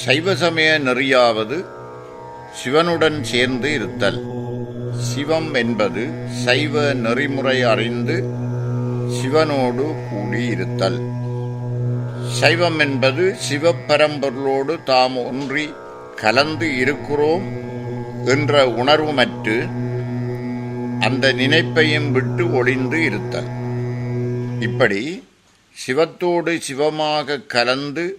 சைவ சமய நெறியாவது சிவனுடன் சேர்ந்து இருத்தல். சிவம் என்பது சைவ நெறிமுறை அறிந்து சிவனோடு கூடி இருத்தல். சைவம் என்பது சிவப்பரம்பொருளோடு தாம் ஒன்றி கலந்து இருக்கிறோம் என்ற உணர்வுமற்று அந்த நினைப்பையும் விட்டு ஒளிந்து இருத்தல். இப்படி சிவத்தோடு சிவமாக கலந்து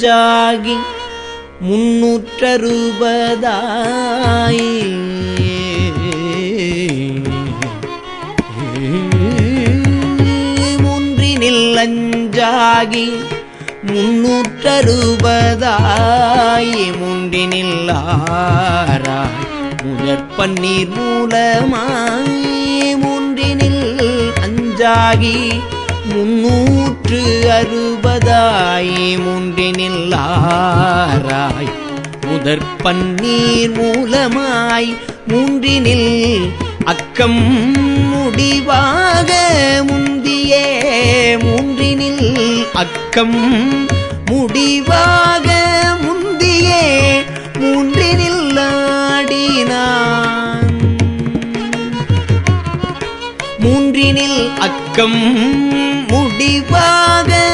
அஞ்சாகி முன்னூற்றறுபதாய். மூன்றினில் அஞ்சாகி முன்னூற்றறுபதாய். மூன்றினில் ஆராய் முதற் பன்னீர் மூலமாய். மூன்றினில் அஞ்சாகி முன்னூற்று அறுபதாய் மூன்றினில்லாராய். முதற் பன்னீர் மூலமாய் மூன்றினில் அக்கம் முடிவாக முந்தியே மூன்றினில் அக்கம் முடிவாக முந்தியே மூன்றினில் ஆடினான் மூன்றினில் அக்கம் முடிவாக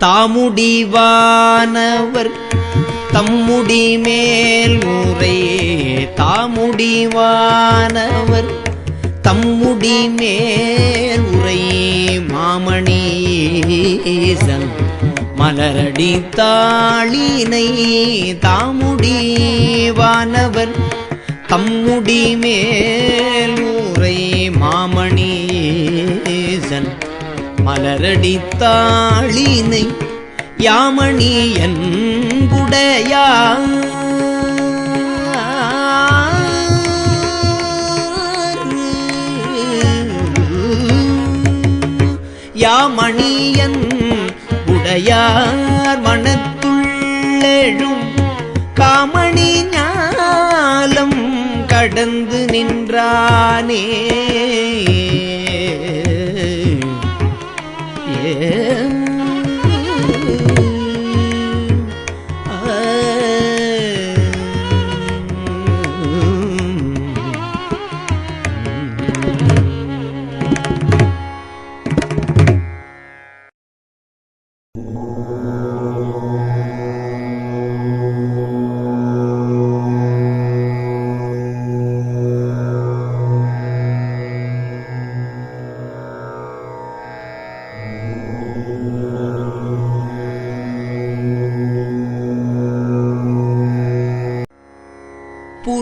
தாமுடிவானவர். தம்முடி மேல் ஊரே தாமுடிவானவர். தம்முடி மேல் உரை மாமணீசன் மலரடி தாளினை தாமுடிவானவர். தம்முடி மேல் ஊரை மாமணீசன் மலரடி தாளினை யாமணி என்புடையா யாமணியன் உடையார் மனத்துள்ளெழும் காமணி ஞாலம் கடந்து நின்றானே.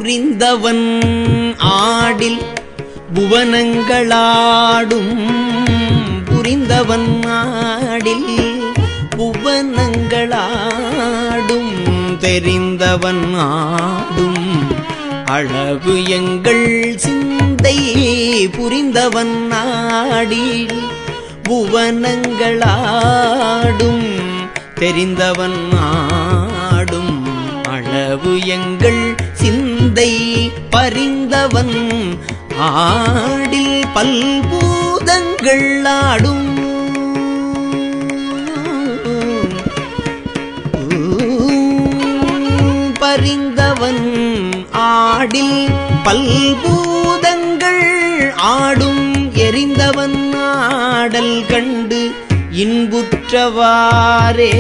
புரிந்தவன் ஆடில் புவனங்களாடும். புரிந்தவன் ஆடில் புவனங்களாடும். தெரிந்தவன் ஆடும். அழகு எங்கள் சிந்தை புரிந்தவன் ஆடில் புவனங்களாடும். தெரிந்தவன் ஆ அளவு எங்கள் சிந்தை பறிந்தவன். ஆடில் பல்பூதங்கள் ஆடும். பறிந்தவன் ஆடில் பல்பூதங்கள் ஆடும். எரிந்தவன் ஆடல் கண்டு இன்புற்றவாரே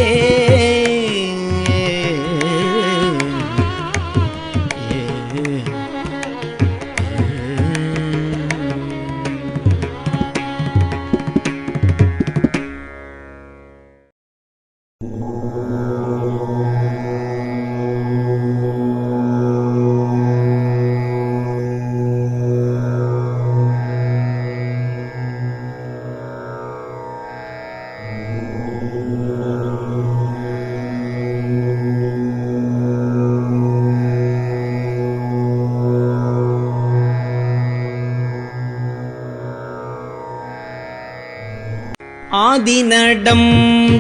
ஆதிநடம்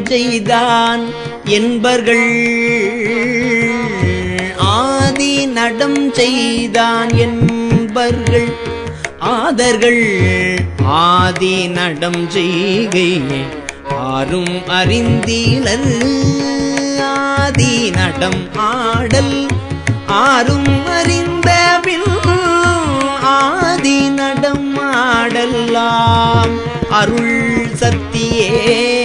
செய்தான் என்பர்கள். ஆதிநடம் செய்தான் என்பர்கள். ஆதர்கள் ஆதிநடம் செய்கை ஆறும் அறிந்தீலர். ஆதிநடம் ஆடல் ஆறும் அறிந்தபின் ஆதி நடம் ஆடலாம் அருள் சக்தியே.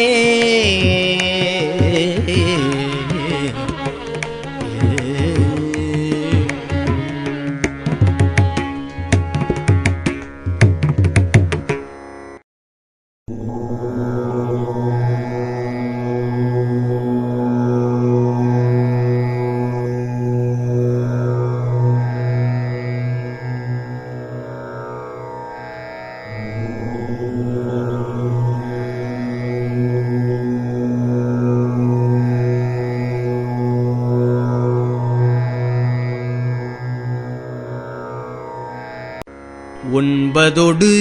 ஒன்பதொடு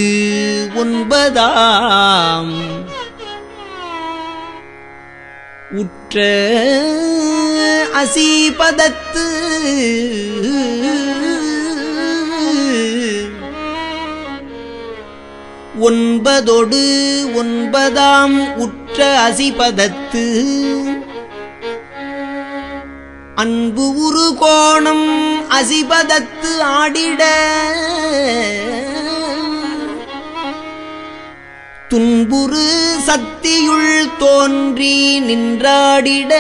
ஒன்பதாம். உற்ற அசிபதத்து. ஒன்பதொடு ஒன்பதாம் உற்ற அசிபதத்து. அன்பு உரு கோணம் அசிபதத்து ஆடிட. துன்புறு சக்தியுள் தோன்றி நின்றாடிட.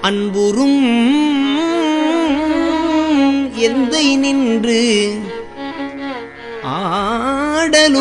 அன்புறும் எந்தை நின்று ஆடலுற்றானே.